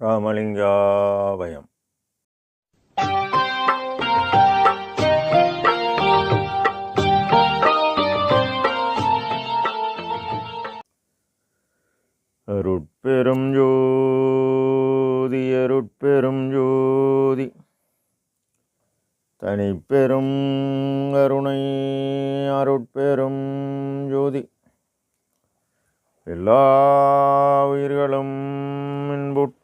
ராமலிங்காபயம். அருட்பெரும் ஜோதி அருட்பெரும் ஜோதி. தனிப்பெரும் அருணை அருட்பெரும் ஜோதி. எல்லா உயிர்களும் இன்புட்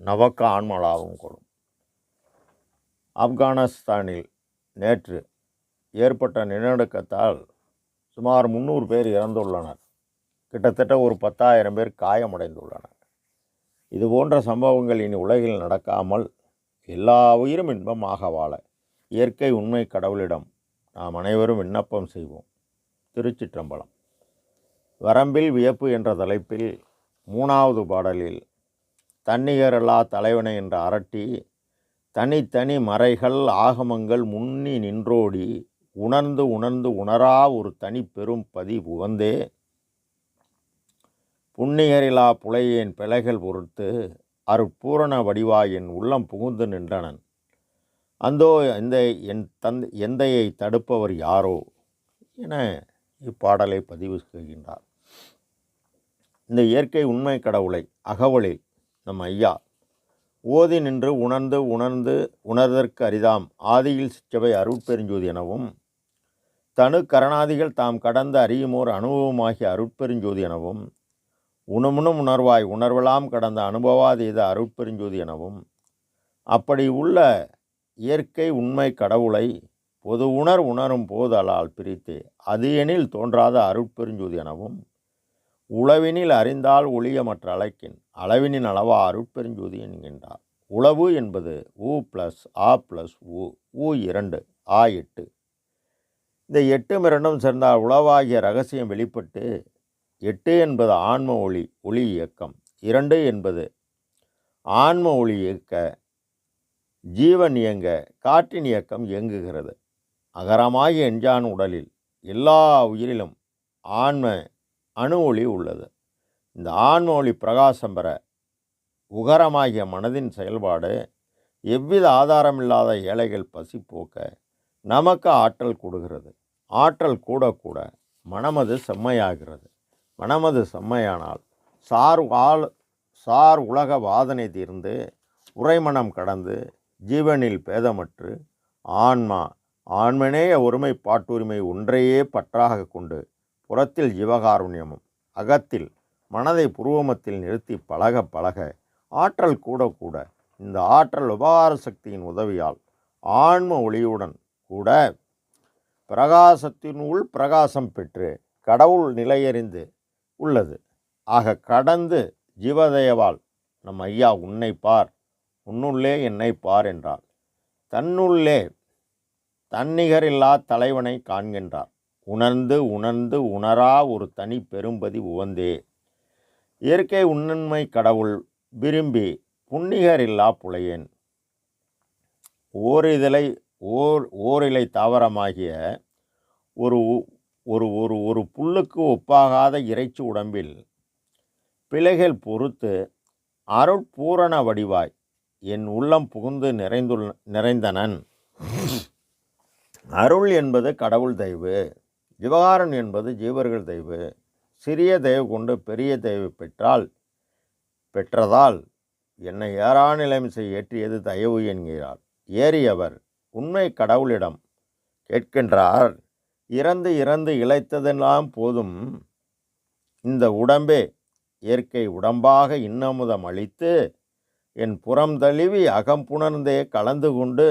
நவக்க ஆன்மலாவும் கூடும் ஆப்கானிஸ்தானில் நேற்று ஏற்பட்ட நிலநடுக்கத்தால் சுமார் முந்நூறு பேர் இறந்துள்ளனர். கிட்டத்தட்ட ஒரு பத்தாயிரம் பேர் காயமடைந்துள்ளனர். இது போன்ற சம்பவங்கள் இனி உலகில் நடக்காமல் எல்லா உயிரும் இன்பமாக வாழ இயற்கை உண்மை கடவுளிடம் நாம் அனைவரும் விண்ணப்பம் செய்வோம். திருச்சிற்றம்பலம். வரம்பில் வியப்பு என்ற தலைப்பில் மூணாவது பாடலில் தன்னிகரல்லா தலைவனை என்று அரட்டி தனித்தனி மறைகள் ஆகமங்கள் முன்னி நின்றோடி உணர்ந்து உணர்ந்து உணரா ஒரு தனி பெரும் பதி புகந்தே. புன்னிகரிலா புலையேன் பிழைகள் பொறுத்து அருட்பூரண வடிவாய் என் உள்ளம் புகுந்து நின்றனன். அந்தோ எந்த என் தந்தை எந்தையை தடுப்பவர் யாரோ என இப்பாடலை பதிவு செய்கின்றார். இந்த இயற்கை உண்மை கடவுளை அகவலில் நம் ஐயா. ஓதி நின்று உணர்ந்து உணர்ந்து உணர்தற்கு அரிதாம். ஆதியில் சிற்றவை அருட்பெருஞ்சோதி எனவும் தனு கரணாதிகள் தாம் கடந்த அறியுமோர் அனுபவமாகிய அருட்பெருஞ்சோதி எனவும் உணமுணும் உணர்வாய் உணர்வெல்லாம் கடந்த அனுபவாதீத அருட்பெருஞ்சோதி எனவும் அப்படி உள்ள இயற்கை உண்மை கடவுளை பொது உணர் உணரும் போதலால் பிரித்தே அது எனில் தோன்றாத அருட்பெருஞ்சோதி எனவும் உளவினில் அறிந்தால் ஒளிய மற்ற அழைக்கின் அளவினின் அளவா அருட்பெருஞ்சோதி என்கின்றார். உளவு என்பது ஊ ப்ளஸ் ஆ ப்ளஸ் ஊ ஊ இரண்டு ஆ எட்டு. இந்த எட்டும் இரண்டும் சேர்ந்தால் உளவாகிய ரகசியம் வெளிப்பட்டு எட்டு என்பது ஆன்ம ஒளி ஒளி இயக்கம் இரண்டு என்பது ஆன்ம ஒளி இயக்க ஜீவன் இயங்க காற்றின் இயக்கம் இயங்குகிறது. அகரமாகிய எஞ்சான் உடலில் எல்லா உயிரிலும் ஆன்ம அணு ஒளி உள்ளது. இந்த ஆன்ம ஒளி பிரகாசம் பெற உகரமாகிய மனதின் செயல்பாடு எவ்வித ஆதாரமில்லாத ஏழைகள் பசி போக்க நமக்கு ஆற்றல் கூடுகிறது ஆற்றல் கூட கூட மனமது செம்மையாகிறது. மனமது செம்மையானால் சார் ஆள் சார் உலக வாதனை தீர்ந்து உறைமனம் கடந்து ஜீவனில் பேதமற்று ஆன்மா ஆண்மனேய ஒருமை பாட்டுரிமை ஒன்றையே பற்றாக கொண்டு புறத்தில் ஜீவகாருண்யமும் அகத்தில் மனதை புருவமத்தில் நிறுத்தி பழக பழக ஆற்றல் கூட கூட இந்த ஆற்றல் உபகார சக்தியின் உதவியால் ஆன்ம ஒளியுடன் கூட பிரகாசத்தினுள் பிரகாசம் பெற்று கடவுள் நிலையறிந்து உள்ளது. ஆக கடந்து ஜீவதயவால் நம் ஐயா உன்னை பார் உன்னுள்ளே என்னை பார் என்றார். தன்னுள்ளே தன்னிகரில்லா தலைவனை காண்கின்றார். உணர்ந்து உணர்ந்து உணரா ஒரு தனி பெரும்பதி உவந்தே. இயற்கை உண்மை கடவுள் விரும்பி புன்னிகரில்லா புலையேன். ஓரிதழை ஓர் ஓரிலை தாவரமாகிய ஒரு ஒரு ஒரு ஒரு புல்லுக்கு ஒப்பாகாத இறைச்சி உடம்பில் பிழைகள் பொறுத்து அருட்பூரண வடிவாய் என் உள்ளம் புகுந்து நிறைந்துள்ள நிறைந்தனன். அருள் என்பது கடவுள் தெய்வு. ஜிவகாரன் என்பது ஜீவர்கள் தெய்வு சிறிய தெய்வ கொண்டு பெரிய தெய்வ பெற்றால் பெற்றதால் என்னை ஏறா நிலைமிசை ஏற்றியது தயவு என்கிறார். ஏறியவர் உண்மை கடவுளிடம் கேட்கின்றார் இறந்து இறந்து இழைத்ததெல்லாம் போதும். இந்த உடம்பே இயற்கை உடம்பாக இன்னமுதம் அளித்து என் புறம் தழுவி அகம்புணர்ந்தே கலந்து கொண்டு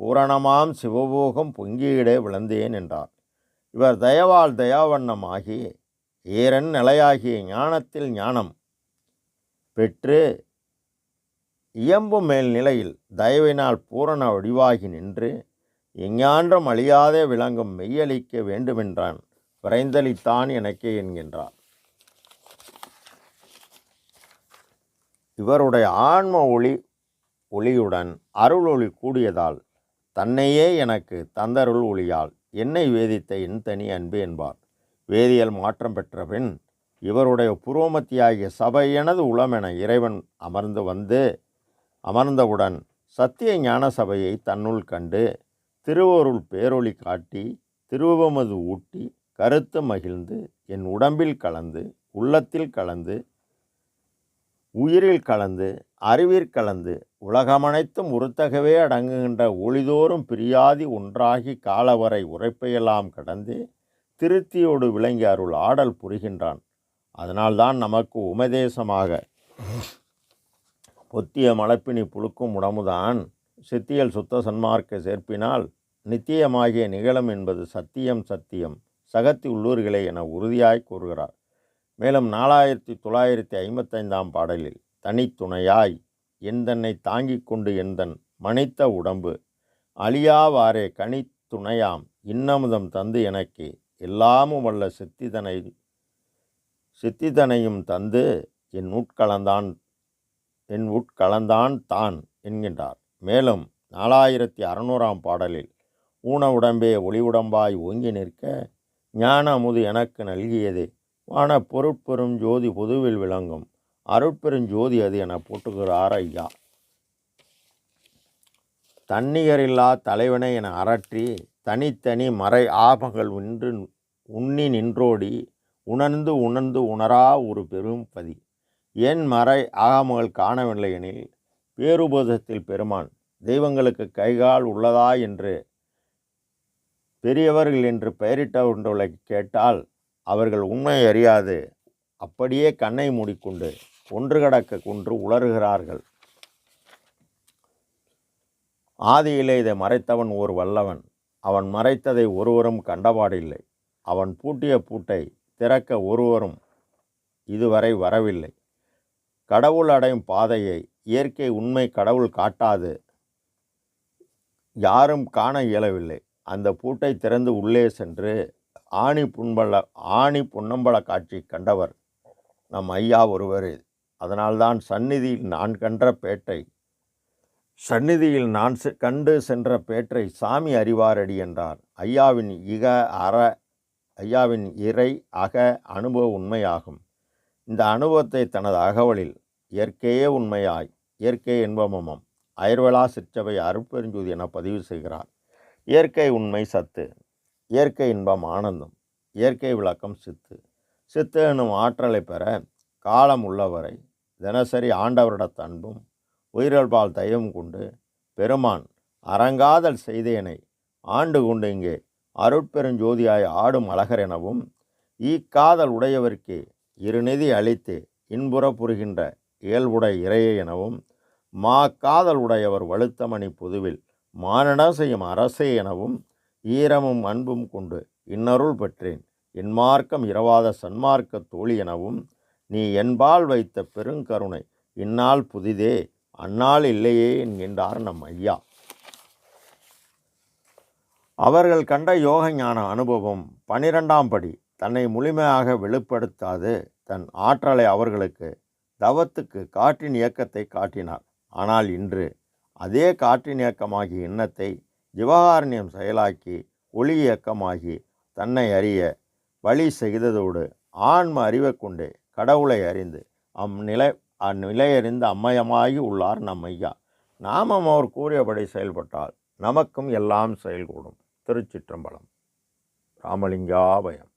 பூரணமாம் சிவபோகம் பொங்கியிடே விளந்தேன் என்றார். இவர் தயவால் தயாவண்ணமாகி ஈரன் நிலையாகிய ஞானத்தில் ஞானம் பெற்று இயம்பும் மேல் நிலையில் தயவினால் பூரண வடிவாகி நின்று எஞ்ஞான்றும் அழியாதே விளங்கும் மெய்யளிக்க வேண்டுமென்றான் விரைந்தளித்தான் எனக்கே என்கின்றார். இவருடைய ஆன்ம ஒளி ஒளியுடன் அருள் ஒளி கூடியதால் தன்னையே எனக்கு தந்தருள் ஒளியால் என்னை வேதித்த என் தனி அன்பு என்பார். வேதியியல் மாற்றம் பெற்ற பின் இவருடைய புரோமத்தியாகிய சபை எனது உளமென இறைவன் அமர்ந்து வந்து அமர்ந்தவுடன் சத்திய ஞான சபையை தன்னுள் கண்டு திருவருள் பேரொளி காட்டி திருவமது ஊட்டி கருத்து மகிழ்ந்து என் உடம்பில் கலந்து உள்ளத்தில் கலந்து உயிரில் கலந்து அறிவிற் கலந்து உலகமனைத்தும் உறுத்தகவே அடங்குகின்ற ஒளிதோறும் பிரியாதி ஒன்றாகி காலவரை உரைப்பையெல்லாம் கடந்து திருத்தியோடு விளங்கி அருள் ஆடல் புரிகின்றான். அதனால்தான் நமக்கு உமதேசமாக பொத்திய மலப்பினி புழுக்கும் உடமுதான் சித்தியல் சுத்த சன்மார்க்க சேர்ப்பினால் நித்தியமாகிய நிகழும் என்பது சத்தியம் சத்தியம் சகத்தி உள்ளூர்களே என உறுதியாய் கூறுகிறார். மேலும் நாலாயிரத்தி தொள்ளாயிரத்தி ஐம்பத்தைந்தாம் பாடலில் தனித்துணையாய் எந்தன்னை தாங்கிக் கொண்டு எந்தன் மனைத்த உடம்பு அழியாவாறே கனித்துணையாம் இன்னமுதம் தந்து எனக்கு எல்லாமும் வல்ல சித்திதனை சித்திதனையும் தந்து என் உட்கலந்தான் என் உட்கலந்தான் தான் என்கின்றார். மேலும் நாலாயிரத்தி அறநூறாம் பாடலில் ஊன உடம்பே ஒளி உடம்பாய் ஓங்கி நிற்க ஞான அமுது எனக்கு நல்கியதே வான பொருட்பெரும் ஜோதி பொதுவில் விளங்கும். அருட்பெரும் ஜோதி அது என போட்டுகிறார் ஐயா தன்னிகரில்லா தலைவனை என அரற்றி தனித்தனி மறை ஆபங்கள் நின்று உண்ணி நின்றோடி உணர்ந்து உணர்ந்து உணரா ஒரு பெரும் பதி. என் மறை ஆகாமங்கள் காணவில்லை எனில் பேருபோதத்தில் பெருமான் தெய்வங்களுக்கு கைகால் உள்ளதா என்று பெரியவர்கள் என்று பெயரிட்ட ஒன்றுகளை கேட்டால் அவர்கள் உண்மை அறியாது. அப்படியே கண்ணை மூடிக்கொண்டு ஒன்று கடக்க கொன்று உளறுகிறார்கள். ஆதியிலே இதை மறைத்தவன் ஒரு வல்லவன். அவன் மறைத்ததை ஒருவரும் கண்டபாடில்லை. அவன் பூட்டிய பூட்டை திறக்க ஒருவரும் இதுவரை வரவில்லை. கடவுள் அடையும் பாதையை இயற்கை உண்மை கடவுள் காட்டாது. யாரும் காண இயலவில்லை. அந்த பூட்டை திறந்து உள்ளே சென்று ஆணி புண்பல ஆணி புன்னம்பல காட்சி கண்டவர் நம் ஐயா ஒருவர் அதனால்தான் சந்நிதியில் நான் கன்ற பேட்டை சந்நிதியில் நான் செ- கண்டு சென்ற பேற்றை சாமி அறிவாரடி என்றார். ஐயாவின் இக அற ஐயாவின் இறை அக அனுபவ உண்மையாகும். இந்த அனுபவத்தை தனது அகவலில் இயற்கையே உண்மையாய் இயற்கை என்பமமம் அயர்வலா சிற்றவை அருட்பெருஞ்சோதி என பதிவு செய்கிறார். இயற்கை உண்மை சத்து இயற்கை இன்பம் ஆனந்தம் இயற்கை விளக்கம் சித்து. சித்து எனும் ஆற்றலை பெற காலம் உள்ளவரை தினசரி ஆண்டவரிடத் அன்பும் உயிரல்பால் தயவும் கொண்டு பெருமான் அறங்காதல் செய்தேனை ஆண்டு கொண்டு இங்கே அருட்பெருஞ்சோதியாய் ஆடும் அழகர் எனவும் ஈக்காதல் உடையவர்க்கு இருநிதி அளித்து இன்புற புரிகின்ற இயல்புடை இறையே எனவும் மா காதல் உடையவர் வழுத்தமணி பொதுவில் மானட செய்யும் அரசே எனவும் ஈரமும் அன்பும் கொண்டு இன்னருள் பெற்றேன். என் மார்க்கம் இரவாத சன்மார்க்க தோழி எனவும் நீ என்பால் வைத்த பெருங்கருணை இந்நாள் புதிதே அந்நாள் இல்லையே என்கின்றார் நம் ஐயா. அவர்கள் கண்ட யோக ஞான அனுபவம் பனிரெண்டாம் படி தன்னை முழுமையாக வெளிப்படுத்தாது தன் ஆற்றலை அவர்களுக்கு தவத்துக்கு காற்றின் இயக்கத்தை காட்டினார். ஆனால் இன்று அதே காற்றின் இயக்கமாகிய எண்ணத்தை ஜிவகாரண்யம் செயலாக்கி ஒளி இயக்கமாகி தன்னை அறிய வழி செய்ததோடு ஆன்ம அறிவை கொண்டு கடவுளை அறிந்து அந்நிலை அந்நிலையறிந்து அம்மயமாகி உள்ளார் நம் ஐயா. நாமும் அவர் கூறியபடி செயல்பட்டால் நமக்கும் எல்லாம் செயல்கூடும். திருச்சிற்றம்பலம். ராமலிங்காபயம்